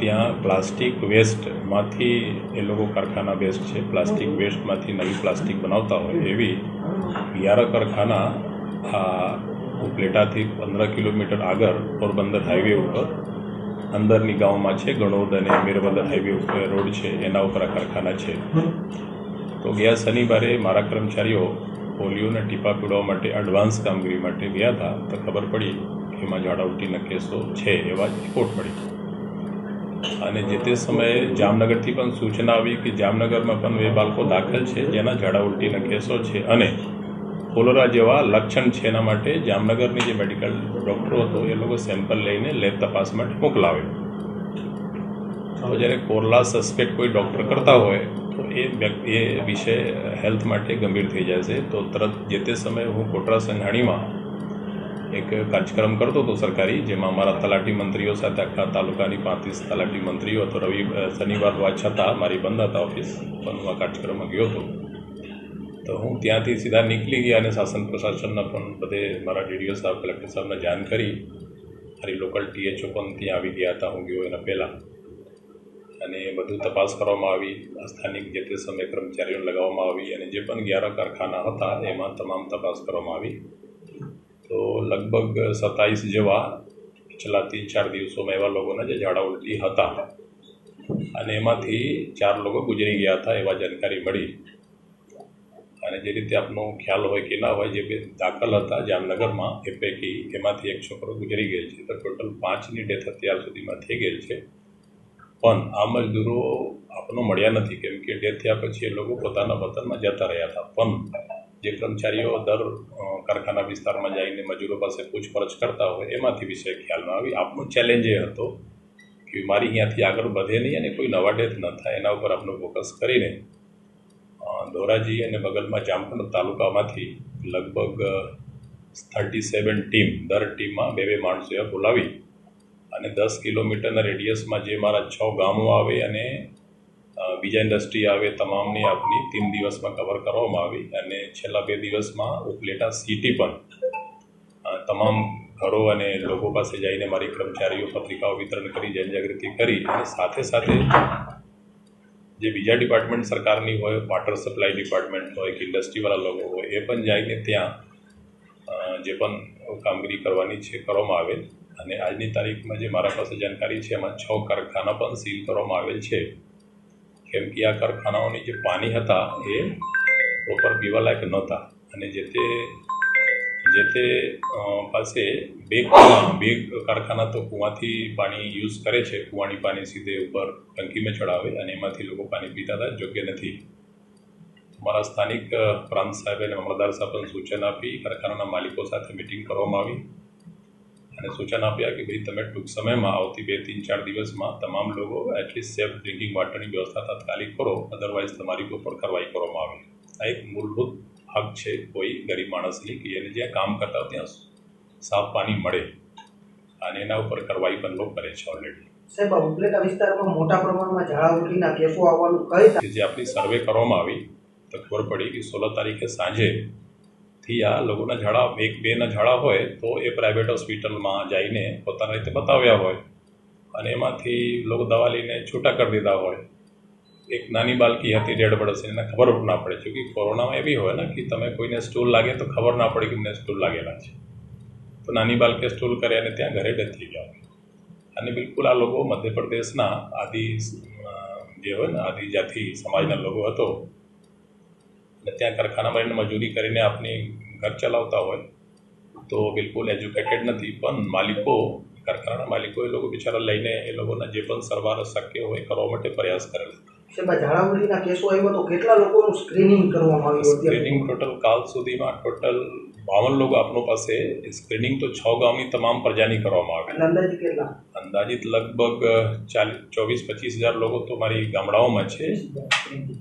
ત્યાં પ્લાસ્ટિક વેસ્ટમાંથી એ લોકો કારખાના બેસ્ટ છે, પ્લાસ્ટિક વેસ્ટમાંથી નવી પ્લાસ્ટિક બનાવતા હોય એવી યારા કારખાના આ ઉપલેટાથી પંદર કિલોમીટર આગળ પોરબંદર હાઈવે ઉપર, અંદરની ગામમાં છે, ગણોદ અને મીરબંદર હાઈવે ઉપર રોડ છે, એના ઉપર આ કારખાના છે. તો ગયા શનિવારે મારા કર્મચારીઓ પોલિયોના ટીપા પીડવા માટે એડવાન્સ કામગીરી માટે ગયા હતા, તો ખબર પડી કે એમાં ઝાડા ઉલટીના કેસો છે એવા રિપોર્ટ મળી. અને જે તે સમયે જામનગરથી પણ સૂચના આવી કે જામનગરમાં પણ બે બાળકો દાખલ છે, જેના ઝાડા ઉલટીના કેસો છે અને કોલોરા જેવા લક્ષણ છે એના માટે જામનગરની જે મેડિકલ ડૉક્ટરો હતો, એ લોકો સેમ્પલ લઈને લેબ તપાસ માટે મોકલાવે. તો જ્યારે કોરલા સસ્પેક્ટ કોઈ ડૉક્ટર કરતા હોય, તો એ વ્યક્તિ, એ વિષય હેલ્થ માટે ગંભીર થઈ જાય છે. તો તરત જે તે સમયે હું કોટરા સંઘાણીમાં એક કાર્યક્રમ કરતો હતો સરકારી, જેમાં અમારા તલાટી મંત્રીઓ સાથે આખા તાલુકાની પાંત્રીસ તલાટી મંત્રીઓ હતો. રવિ શનિવાર હોવા છતાં મારી બંધ હતા ઓફિસ પણ હું આ કાર્યક્રમમાં ગયો હતો. તો હું ત્યાંથી સીધા નીકળી ગયા અને શાસન પ્રશાસનના પણ બધે મારા ડીડીઓ સાહેબ, કલેક્ટર સાહેબને જાણ કરી. મારી લોકલ ટીએચઓ પણ ત્યાં આવી ગયા હતા, હું ગયો એના પહેલાં. અને બધું તપાસ કરવામાં આવી સ્થાનિક જે તે સમય કર્મચારીઓને લગાવવામાં આવી અને જે પણ ગ્યારહ કારખાના હતા, એમાં તમામ તપાસ કરવામાં આવી. લગભગ સત્તાવીસ જેવા છેલ્લા ત્રણ ચાર દિવસોમાં એવા લોકોના જે ઝાડા ઉલટી હતા. અને એમાંથી ચાર લોકો ગુજરી ગયા હતા એવા જાણકારી મળી. અને જે રીતે આપનો ખ્યાલ હોય કે ના હોય, જે બે દાખલ હતા જામનગરમાં, એ પૈકી એમાંથી એક છોકરો ગુજરી ગયેલ છે. તો ટોટલ પાંચની ડેથ અત્યાર સુધીમાં થઈ ગયેલ છે. પણ આ મજદૂરો આપનો મળ્યા નથી. કેમ કે ડેથ થયા પછી એ લોકો પોતાના વતનમાં જતા રહ્યા હતા. પણ જે કર્મચારીઓ દર કારખાના વિસ્તારમાં જઈને મજૂરો પાસે પૂછપરછ કરતા હોય, એમાંથી વિષય ખ્યાલમાં આવી. આપનો ચેલેન્જ એ હતો કે મારી અહીંયાથી આગળ વધે નહીં અને કોઈ નવા ડેથ ન થાય. એના ઉપર આપણે ફોકસ કરીને ધોરાજી અને બગલમાં જામકંડ તાલુકામાંથી લગભગ થર્ટી સેવન ટીમ, દર ટીમમાં બે બે માણસોએ બોલાવી અને દસ કિલોમીટરના રેડિયસમાં જે મારા છ ગામો આવે અને બીજા ઇન્ડસ્ટ્રી આવે તમામની આપની ત્રણ દિવસમાં કવર કરવામાં આવી અને છેલ્લા બે દિવસમાં ઉપલેટા સિટી પણ તમામ ઘરો અને લોકો પાસે જઈને મારી કર્મચારીઓ પત્રિકાઓ વિતરણ કરી, જનજાગૃતિ કરી અને સાથે સાથે જે બીજા ડિપાર્ટમેન્ટ સરકારની હોય વોટર સપ્લાય ડિપાર્ટમેન્ટ હોય કે ઇન્ડસ્ટ્રીવાળા લોકો હોય, એ પણ જઈને ત્યાં જે પણ કામગીરી કરવાની છે, કરવામાં આવેલ. અને આજની તારીખમાં જે મારા પાસે જાણકારી છે, એમાં છ કારખાના પણ સીલ કરવામાં આવેલ છે. કેમ કે આ કારખાનાઓની જે પાણી હતા એ પ્રોપર પીવાલાયક નહોતા. અને જે તે જે તે પાસે બે કુવા, બે કારખાના તો કૂવાથી પાણી યુઝ કરે છે. કૂવાની પાણી સીધે ઉપર ટંકીમાં ચડાવે અને એમાંથી લોકો પાણી પીતા હતા. યોગ્ય નથી. મારા સ્થાનિક પ્રાંત સાહેબ અને મામલતદાર સાહેબ સૂચન આપી કારખાનાના માલિકો સાથે મિટિંગ કરવામાં આવી. અને સૂચન આપ્યા કે ભાઈ તમે ટૂંક સમયમાં આવતી બે ત્રણ ચાર દિવસમાં તમામ લોકો એટલીસ્ટ સેફ ડ્રિંકિંગ વોટરની વ્યવસ્થા તાત્કાલિક કરો અધરવાઇઝ તમારી ઉપર કાર્યવાહી કરવામાં આવે આ એક મૂળભૂત હક છે કોઈ ગરીબ માણસની કે એને જ્યાં કામ કરતા હોય ત્યાં સાફ પાણી મળે અને એના ઉપર કાર્યવાહી પણ લોકો કરે છે ઓલરેડી સાહેબ ઉપલેટા વિસ્તારમાં મોટા પ્રમાણમાં ઝાડા કેસો આવવાનું કઈ જે આપણી સર્વે કરવામાં આવી તો ખબર પડી કે સોળ તારીખે સાંજે થી આ લોકોના ઝાડા, એક, બેના ઝાડા હોય તો એ પ્રાઇવેટ હોસ્પિટલમાં જઈને પોતાના રીતે બતાવ્યા હોય. અને એમાંથી લોકો દવા લઈને છૂટા કરી દીધા હોય. એક નાની બાલકી હતી ડેઢ વર્ષની, એને ખબર ના પડે છે કે કોરોનામાં એવી હોય ને કે તમે કોઈને સ્ટૂલ લાગે તો ખબર ના પડે કે એમને સ્ટૂલ લાગેલા છે. તો નાની બાળકે સ્ટૂલ કરી અને ત્યાં ઘરે ડેથ થઈ ગયા. અને બિલકુલ આ લોકો મધ્યપ્રદેશના આદિ જે હોય ને આદિજાતિ સમાજના લોકો હતો. અને ત્યાં કારખાનામાં એને મજૂરી કરીને આપની ઘર ચલાવતા હોય તો બિલકુલ એજ્યુકેટેડ નથી. પણ માલિકો કારખાનાના માલિકો એ લોકો બિચારા લઈને એ લોકોના જે પણ સરવાર શક્ય હોય કરવા માટે પ્રયાસ કરેલ. સાહેબ આ કેસો આવ્યો તો કેટલા લોકોનું સ્ક્રીનિંગ કરવામાં આવ્યું સ્ક્રીનિંગ ટોટલ કાલ સુધીમાં ટોટલ બાવન લોકો આપનો પાસે સ્ક્રીનિંગ તો છ ગામની તમામ પ્રજાની કરવામાં આવી. કેટલા? અંદાજિત લગભગ ચાલીસ ચોવીસ પચીસ હજાર લોકો તો મારી ગામડાઓમાં છે.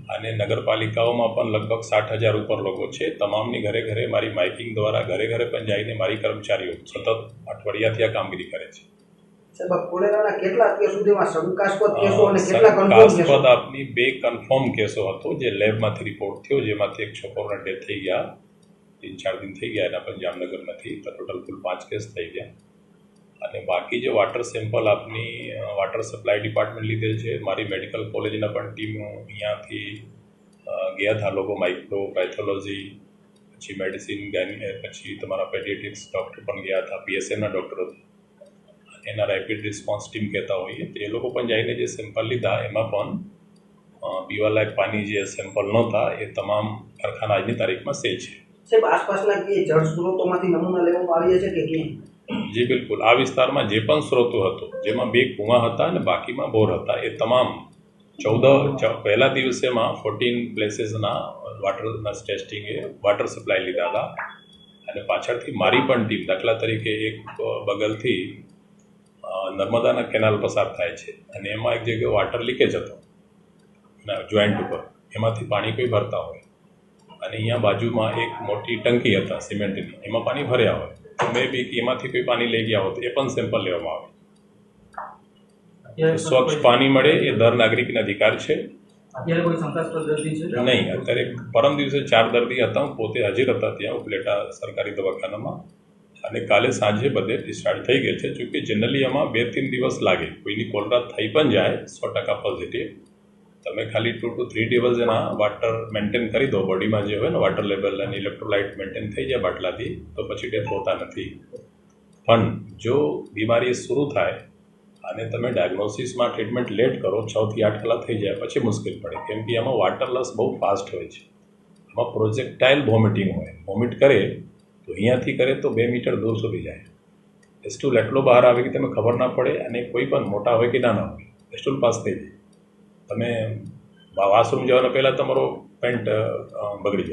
અને નગરપાલિકાઓમાં પણ લગભગ સાઠ હજાર ઉપર લોકો છે. તમામની ઘરે ઘરે મારી માઇકિંગ દ્વારા ઘરે ઘરે પણ જઈને મારી કર્મચારીઓ સતત અઠવાડિયાથી આ કામગીરી કરે છે. કોલેરાના કેટલા અત્યાર સુધીમાં શંકાસ્પદ કેસો અને કેટલા કન્ફર્મ કેસો? આપની બે કન્ફર્મ કેસો હતો જે લેબમાંથી રિપોર્ટ થયો જેમાંથી એક છોકરોના ડેથ થઈ ગયા ત્રણ ચાર દિન થઈ ગયા એના પણ જામનગરમાંથી તો ટોટલ કુલ પાંચ કેસ થઈ ગયા. અને બાકી જે વોટર સેમ્પલ આપની વોટર સપ્લાય ડિપાર્ટમેન્ટ લીધેલ છે મારી મેડિકલ કોલેજના પણ ટીમ અહીંયાથી ગયા હતા લોકો માઇક્રો પેથોલોજી પછી મેડિસિન પછી તમારા પેડિયાટ્રિક્સ ડૉક્ટર પણ ગયા હતા પીએસએમના ડૉક્ટરો એના રેપિડ રિસ્પોન્સ ટીમ કહેતા હોઈએ. તો એ લોકો પણ જઈને જે સેમ્પલ લીધા એમાં પણ પીવા પીવાલાયક પાણી જે સેમ્પલ નહોતા એ તમામ કારખાના આજની તારીખમાં સે છે. સાહેબ આસપાસના કે જળ સ્ત્રોતોમાંથી નમૂના લેવામાં આવ્યા છે કે કેમ? જી બિલકુલ. આ વિસ્તારમાં જે પણ સ્ત્રોતો હતો જેમાં બે કૂવા હતા અને બાકીમાં બોર હતા એ તમામ ચૌદ પહેલા દિવસેમાં ફોર્ટીન પ્લેસીસના વોટરના ટેસ્ટિંગે વોટર સપ્લાય લીધા હતા. અને પાછળથી મારી પણ ટીમ દાખલા તરીકે એક બગલથી નર્મદાના કેનાલ પસાર થાય છે અને એમાં એક જગ્યાએ વોટર લીકેજ હતો. જોઈન્ટ ઉપર. એમાંથી પાણી કોઈ ભરતા હોય. અને અહીંયા બાજુમાં એક મોટી ટંકી હતા સિમેન્ટની. એમાં પાણી ભર્યા હોય. તો મે બી એમાંથી કોઈ પાણી લઈ ગયા હોય તો એ પણ સેમ્પલ લેવામાં આવે. સ્વચ્છ પાણી મળે એ દર નાગરિકનો અધિકાર છે. અત્યારે કોઈ શંકાસ્પદ દર્દી છે? નહીં અત્યારે પરમ દિવસે ચાર દર્દી હતા હું પોતે હાજર હતા ત્યાં ઉપલેટા સરકારી દવાખાનામાં. અને કાલે સાંજે બધે ડિસ્ચાર્જ થઈ ગઈ છે. જોકે જનરલી આમાં બે ત્રણ દિવસ લાગે. કોઈની કોલરા થઈ પણ જાય, સો ટકા પોઝિટિવ તમે ખાલી ટુ ટુ થ્રી દિવસ એના વોટર મેન્ટેન કરી દો. બોડીમાં જે હોય ને વોટર લેવલ અને ઇલેક્ટ્રોલાઇટ મેન્ટેન થઈ જાય બાટલાથી, તો પછી ડેથ હોતા નથી. પણ જો બીમારી શરૂ થાય અને તમે ડાયગ્નોસિસમાં ટ્રીટમેન્ટ લેટ કરો, છ થી આઠ કલાક થઈ જાય, પછી મુશ્કેલ પડે. કેમ કે એમાં વાટર લસ બહુ ફાસ્ટ હોય છે. એમાં પ્રોજેક્ટાઇલ વોમિટિંગ હોય. વોમિટ કરે તો અહીંયાથી કરે તો બે મીટર દૂર સુધી જાય. એસ્ટુલ એટલો બહાર આવે કે તમે ખબર ના પડે અને કોઈ પણ મોટા હોય કે નાના હોય એસ્ટુલ પાસ થઈ જાય. તમે વોશરૂમ જવાના પહેલાં તમારો પેન્ટ બગડી જાય.